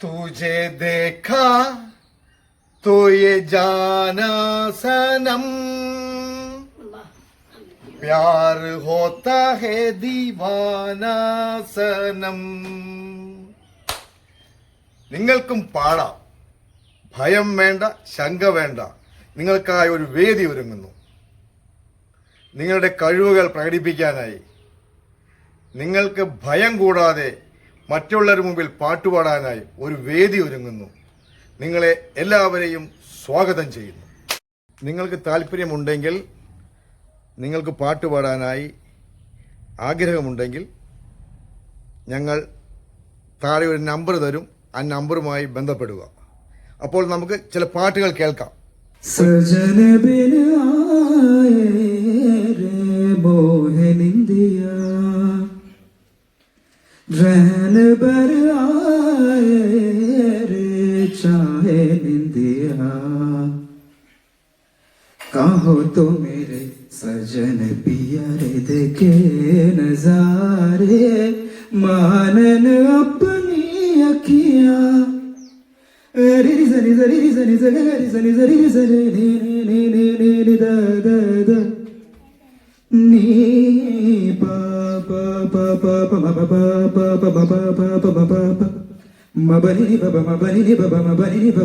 तुझे देखा तो ये जाना सनम प्यार होता है दीवाना सनम നിങ്ങൾക്കും പാടാം ഭയം വേണ്ട ശങ്ക വേണ്ട നിങ്ങൾക്കായി ഒരു വേദി ഒരുങ്ങുന്നു നിങ്ങളുടെ കഴിവുകൾ പ്രകടിപ്പിക്കാനായി നിങ്ങൾക്ക് ഭയം കൂടാതെ മറ്റുള്ളവരുടെ മുമ്പിൽ പാട്ടുപാടാനായി ഒരു വേദി ഒരുങ്ങുന്നു. നിങ്ങളെ എല്ലാവരെയും സ്വാഗതം ചെയ്യുന്നു. നിങ്ങൾക്ക് താല്പര്യമുണ്ടെങ്കിൽ നിങ്ങൾക്ക് പാട്ടുപാടാനായി ആഗ്രഹമുണ്ടെങ്കിൽ ഞങ്ങൾ താഴെ ഒരു നമ്പർ തരും. ആ നമ്പറുമായി ബന്ധപ്പെടുക. അപ്പോൾ നമുക്ക് ചില പാട്ടുകൾ കേൾക്കാം. സജന नजारे मानन अपनी अखियां रि सनि सरि रि सनि सग गरि सनि सरि रि सनि नि नि नि नि नि the the the ni pa pa pa pa pa ma pa pa pa pa ma pa pa pa ma pa pa ma ba ni ni ba ba ma ba ni ni ba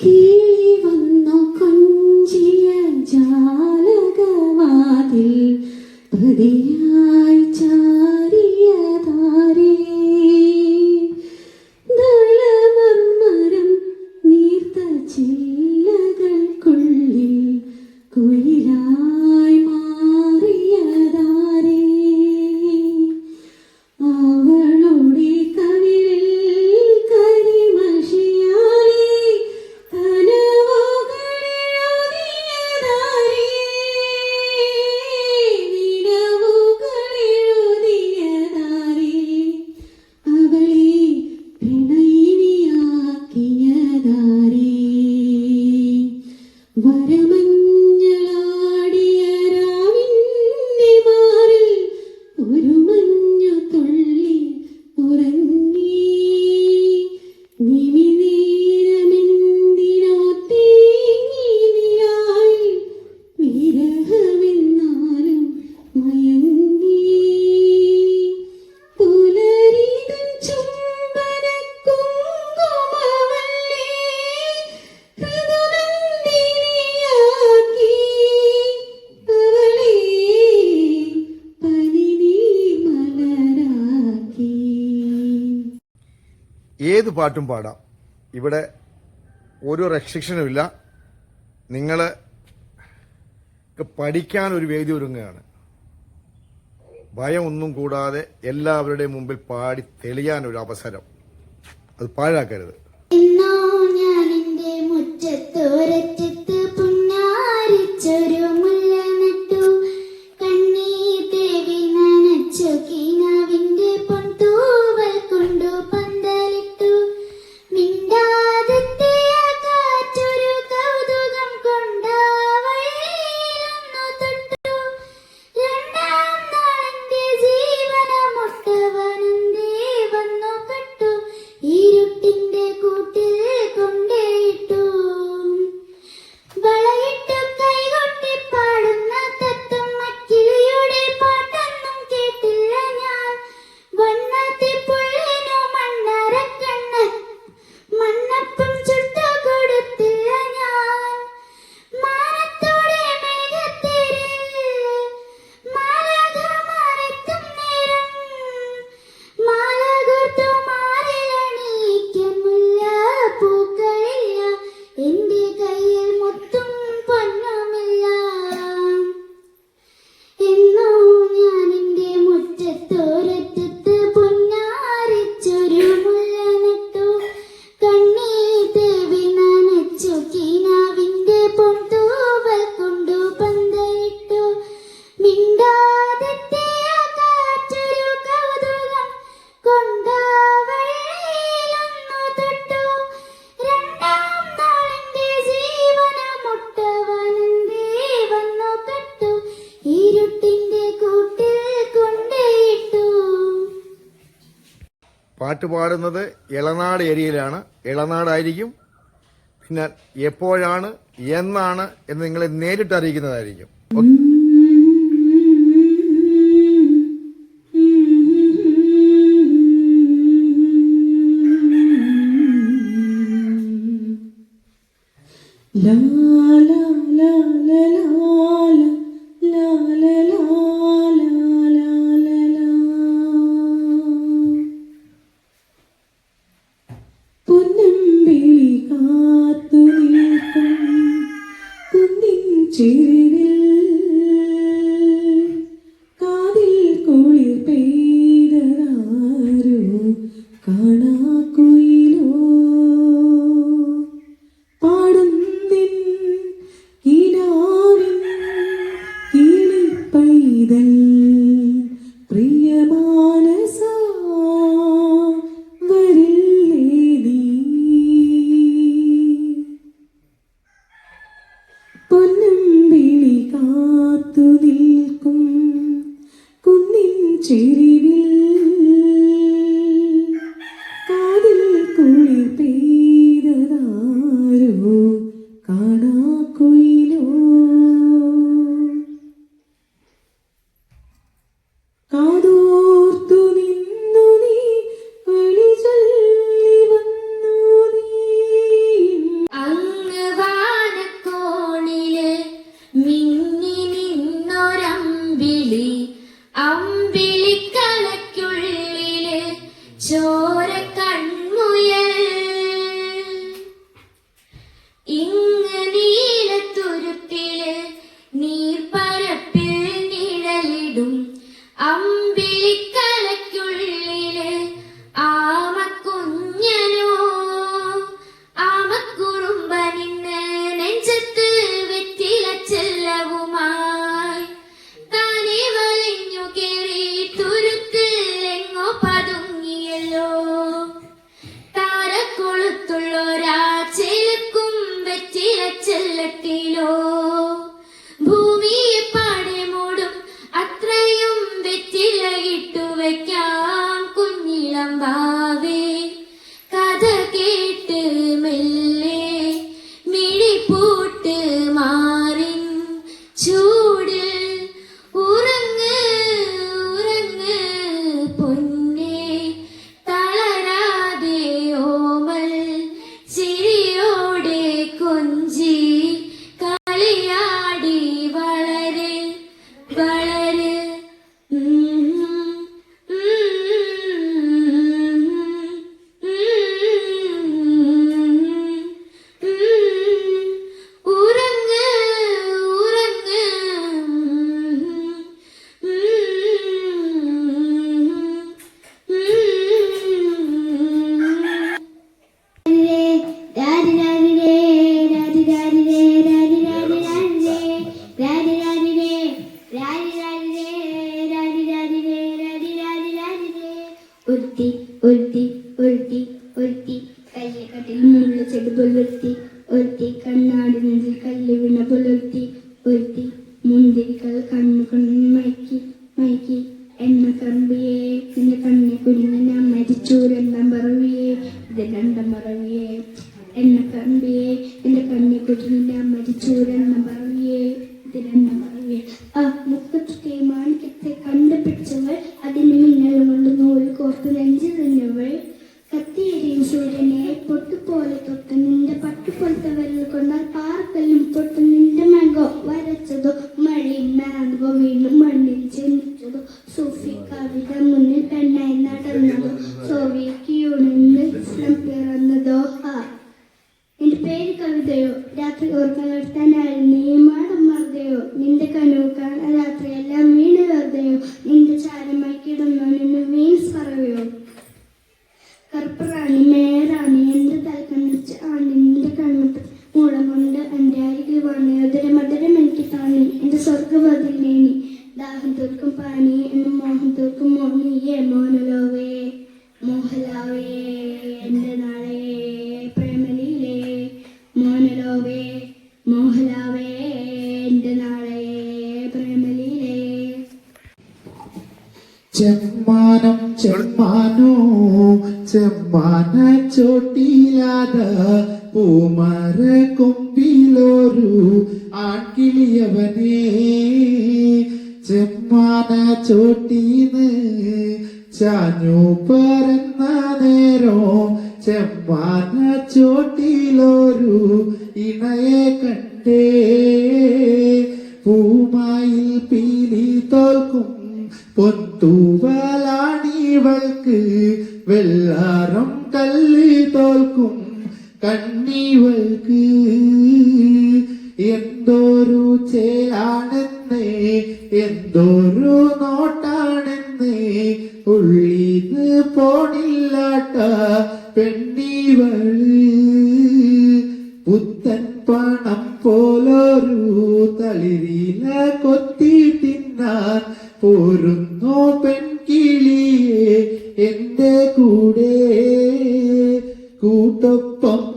കിളി വന്നു കൊഞ്ചിയ ജാലകവാതിൽ പതിയായി ചാരിയ ഏത് പാട്ടും പാടാം. ഇവിടെ ഒരു റെസ്ട്രിക്ഷനും ഇല്ല. നിങ്ങൾ പഠിക്കാൻ ഒരു വേദി ഒരുങ്ങുകയാണ്. ഭയം ഒന്നും കൂടാതെ എല്ലാവരുടെയും മുമ്പിൽ പാടി തെളിയാൻ ഒരു അവസരം. അത് പാഴാക്കരുത്. മുറ്റത്തോരറ്റത്ത് പുന്നാരിച്ചൊരു പാട്ട് പാടുന്നത് ഇളനാട് ഏരിയയിലാണ്. ഇളനാടായിരിക്കും പിന്നെ എപ്പോഴാണ് എന്നാണ് എന്ന് നിങ്ങളെ നേരിട്ട് അറിയിക്കുന്നതായിരിക്കും. la la കാണാക്കുയിലോ? പാടുന്നിൻ കിനാവിൻ കിളിപ്പൈതൽ. പ്രിയമാനസ പൊന്നും വിളി കാത്തു നിൽക്കും. കുന്നിൻ ചെരിവി lo ഒരുത്തി ഒരുത്തി കല്ല് കല്ലിക്കട്ടിൽ മുള്ള ചെടി പുലർത്തി ഒരുത്തി കണ്ണാടി നെഞ്ചിൽ കല്ല് വീണ പുലർത്തി ഒരുത്തി മുന്തിരികൾ കണ്ണു കണ്ണു മയക്കി മയക്കി. എന്ന കമ്പിയെ പിന്നെ കണ്ണി കുരുന്ന് ഞാൻ മരിച്ചു രണ്ടാം പറവിയെ ഇത് രണ്ടാം പറവിയെ. എന്ന കമ്പിയെ നിന്റെ കണ്ണി കുരുന്ന് ഞാൻ മരിച്ചു രണ്ടാം പറവിയെ ഇത് രണ്ടാം പറവിയെ. ആ രാത്രി ഓർമ്മ നിർത്താനായിരുന്നു കൊമ്പിലൊരു ആക്കിളിയവനേ ചെമ്മാന ചോട്ടീന്ന് ചാഞ്ഞു പറന്ന നേരോ ചെമ്മാന ചോട്ടിലൊരു ഇണയെ കണ്ടേ. പൂമായിൽ പീലി തോൽക്കും പൊന്തൂവലാണിവൾക്ക് വെള്ളാരം കല്ല് തോൽക്കും കണ്ണീവൾക്ക് എന്തോരു ചേലാണെന്ന് എന്തോരു നോട്ടാണെന്ന് ഉള്ളിന്ന് പോണില്ലാട്ട പെണ്ണീവൾ പുത്തൻ പണം പോലൊരു തളിരില കൊത്തി തിന്നാൻ പോരുന്നു പെൺകിളിയെ എന്റെ കൂടെ.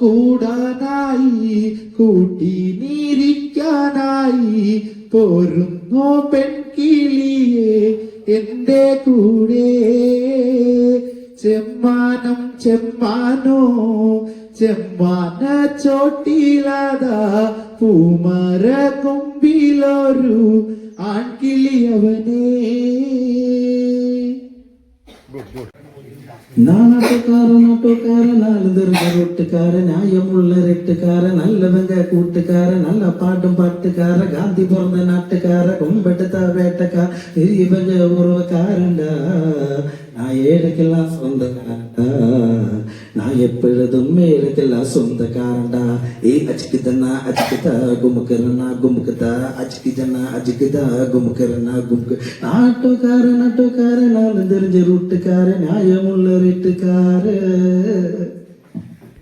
കൂടാനായി കൂട്ടി നീരിക്കാനായി പോരുന്നു പെൺകിളിയെ എന്റെ കൂടെ. ചെമ്മാനം ചെമ്മാനോ ചെമ്മാന ചോട്ടിലാതാ പൂമര കൊമ്പിലൊരു ആൺകിളിയവനേ நானாட்டுக்கார நாட்டுக்கார நாலு தருங்க ரொட்டுக்கார நியாயமுள்ள ரெட்டுக்கார நல்லவங்க கூட்டுக்கார நல்ல பாட்டும் பாட்டுக்கார காந்தி பிறந்த நாட்டுக்கார கும்பெடுத்தா வேட்டக்கார பெரியவங்க உறவுக்காரண்டா நான் ஏழுக்கெல்லாம் சொந்தக்காரன்டா. நான் எப்பொழுதும் ஏழுக்கெல்லாம் சொந்தக்காரன்டா. ஏ அச்சுக்குதண்ணா அச்சுக்குதா குமுக்கிறனா குமுக்குதா அச்சுக்குதண்ணா அச்சுக்குதா குமுக்கிறனா குமுக்கு நாட்டுக்கார நாட்டுக்கார நான் தெரிஞ்ச ரூட்டுக்கார நியாயமுள்ள ரேட்டுக்கார